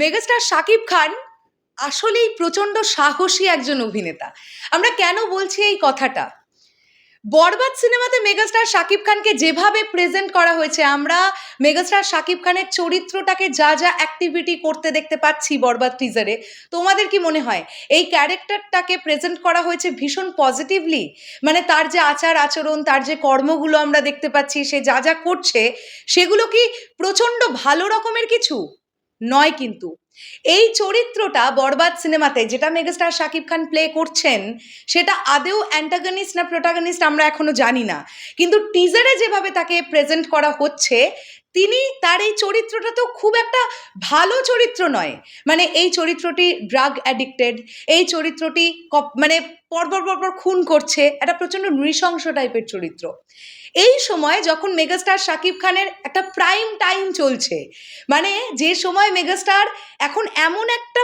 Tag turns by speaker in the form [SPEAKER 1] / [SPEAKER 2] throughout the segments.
[SPEAKER 1] Megastar Shakib Khan আসলেই প্রচণ্ড সাহসী একজন অভিনেতা। আমরা কেন বলছি এই কথাটা? বরবাদ সিনেমাতে মেগাস্টার শাকিব খানকে যেভাবে প্রেজেন্ট করা হয়েছে, আমরা মেগাস্টার শাকিব খানের চরিত্রটাকে যা যা অ্যাক্টিভিটি করতে দেখতে পাচ্ছি বরবাদ টিজারে তোমাদের কি মনে হয়? এই ক্যারেক্টারটাকে প্রেজেন্ট করা হয়েছে ভীষণ পজিটিভলি মানে তার যে আচার আচরণ, তার যে কর্মগুলো আমরা দেখতে পাচ্ছি, সে যা যা করছে, সেগুলো কি প্রচণ্ড ভালো রকমের কিছু? নয় কিন্তু। এই চরিত্রটা বরবাদ সিনেমাতে যেটা মেগাস্টার শাকিব খান প্লে করছেন, সেটা আদেও অ্যান্টাগনিস্ট না প্রোটাগনিস্ট আমরা এখনও জানি না। কিন্তু টিজারে যেভাবে তাকে প্রেজেন্ট করা হচ্ছে তিনি তার এই চরিত্রটা তো খুব একটা ভালো চরিত্র নয়। মানে এই চরিত্রটি ড্রাগ অ্যাডিক্টেড এই চরিত্রটি মানে পরপর পরপর খুন করছে, একটা প্রচণ্ড নৃশংস টাইপের চরিত্র। এই সময় যখন মেগাস্টার শাকিব খানের একটা প্রাইম টাইম চলছে মানে যে সময় মেগাস্টার এখন এমন একটা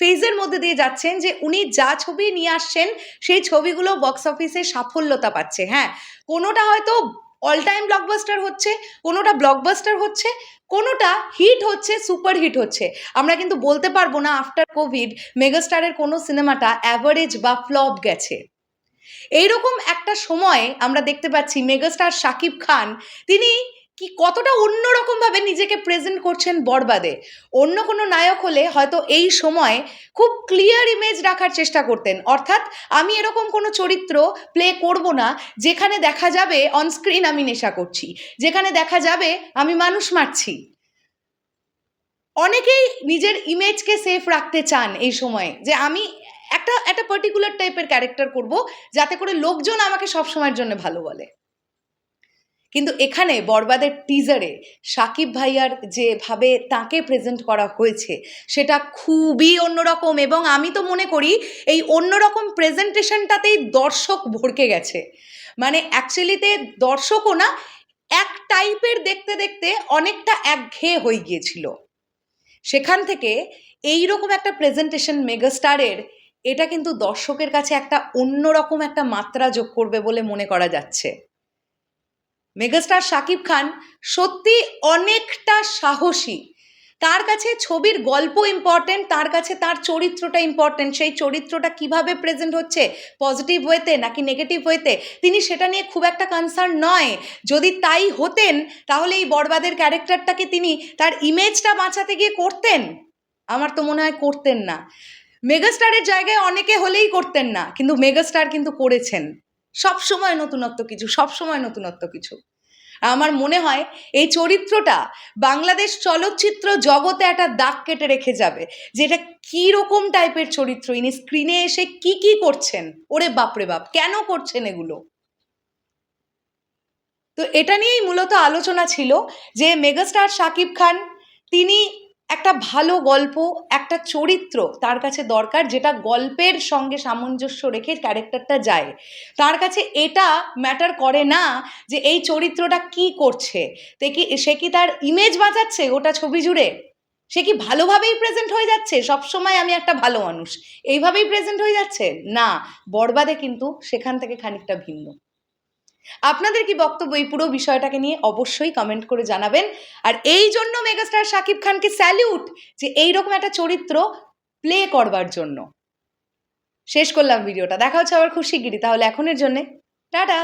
[SPEAKER 1] ফেজের মধ্যে দিয়ে যাচ্ছেন যে উনি যা ছবি নিয়ে আসছেন, সেই ছবিগুলো বক্স অফিসে সাফল্যতা পাচ্ছে। হ্যাঁ কোনোটা হয়তো অল টাইম ব্লকবাস্টার হচ্ছে, কোনোটা ব্লকবাস্টার হচ্ছে, কোনোটা হিট হচ্ছে সুপার হিট হচ্ছে। আমরা কিন্তু বলতে পারব না আফটার কোভিড মেগাস্টারের কোনো সিনেমাটা অ্যাভারেজ বা ফ্লপ গেছে। এইরকম একটা সময়ে আমরা দেখতে পাচ্ছি মেগাস্টার শাকিব খান, তিনি কি কতটা অন্যরকমভাবে নিজেকে প্রেজেন্ট করছেন বরবাদে? অন্য কোনো নায়ক হলে হয়তো এই সময় খুব ক্লিয়ার ইমেজ রাখার চেষ্টা করতেন। অর্থাৎ আমি এরকম কোনো চরিত্র প্লে করব না, যেখানে দেখা যাবে অনস্ক্রিন আমি নেশা করছি, যেখানে দেখা যাবে আমি মানুষ মারছি। অনেকেই নিজের ইমেজকে সেফ রাখতে চান এই সময়ে, যে আমি একটা একটা পার্টিকুলার টাইপের ক্যারেক্টার করব, যাতে করে লোকজন আমাকে সবসময়ের জন্য ভালো বলে। কিন্তু এখানে বরবাদের টিজারে সাকিব ভাইয়ার যেভাবে তাকে প্রেজেন্ট করা হয়েছে, সেটা খুবই অন্যরকম এবং আমি তো মনে করি এই অন্যরকম প্রেজেন্টেশনটাতেই দর্শক ভরকে গেছে। মানে অ্যাকচুয়ালিতে দর্শকও না, এক টাইপের দেখতে দেখতে অনেকটা একঘেয়ে হয়ে গিয়েছিল। সেখান থেকে এই রকম একটা প্রেজেন্টেশন মেগাস্টারের এটা কিন্তু দর্শকের কাছে একটা অন্যরকম একটা মাত্রা যোগ করবে বলে মনে করা যাচ্ছে। মেগাস্টার শাকিব খান সত্যি অনেকটা সাহসী। তার কাছে ছবির গল্প ইম্পর্টেন্ট তার কাছে তার চরিত্রটা ইম্পর্টেন্ট সেই চরিত্রটা কীভাবে প্রেজেন্ট হচ্ছে পজিটিভ ওয়েতে নাকি নেগেটিভ ওয়েতে তিনি সেটা নিয়ে খুব একটা কনসার্ন নয়। যদি তাই হতেন, তাহলে এই বরবাদের ক্যারেক্টারটাকে তিনি তার ইমেজটা বাঁচাতে গিয়ে করতেন? আমার তো মনে হয় করতেন না। মেগাস্টারের জায়গায় অনেকে হলেই করতেন না, কিন্তু মেগাস্টার কিন্তু করেছেন। সব সময় নতুনত্ব কিছু সব সময় নতুনত্ব কিছু। আমার মনে হয় এই চরিত্রটা বাংলাদেশ চলচ্চিত্র জগতে একটা দাগ কেটে রেখে যাবে, যেটা কী রকম টাইপের চরিত্র, ইনি স্ক্রিনে এসে কি কি করছেন? ওরে বাপরে বাপ, কেন করছেন এগুলো? তো এটা নিয়েই মূলত আলোচনা ছিল যে মেগাস্টার শাকিব খান, তিনি একটা ভালো গল্প, একটা চরিত্র তার কাছে দরকার যেটা গল্পের সঙ্গে সামঞ্জস্য রেখে ক্যারেক্টারটা যায়। তার কাছে এটা ম্যাটার করে না যে এই চরিত্রটা কি করছে। তে কি, সে কি তার ইমেজ বাঁচাচ্ছে ওটা ছবি জুড়ে? সে কি ভালোভাবেই প্রেজেন্ট হয়ে যাচ্ছে? সবসময় আমি একটা ভালো মানুষ। এইভাবেই প্রেজেন্ট হয়ে যাচ্ছে? না, বরবাদে কিন্তু সেখান থেকে খানিকটা ভিন্ন। আপনাদের কি বক্তব্য এই পুরো বিষয়টাকে নিয়ে অবশ্যই কমেন্ট করে জানাবেন। আর এই জন্য মেগাস্টার শাকিব খানকে স্যালিউট যে এইরকম একটা চরিত্র প্লে করবার জন্য। শেষ করলাম ভিডিওটা। দেখা হচ্ছে আবার খুব শিগগিরই। তাহলে এখনের জন্যে টাটা।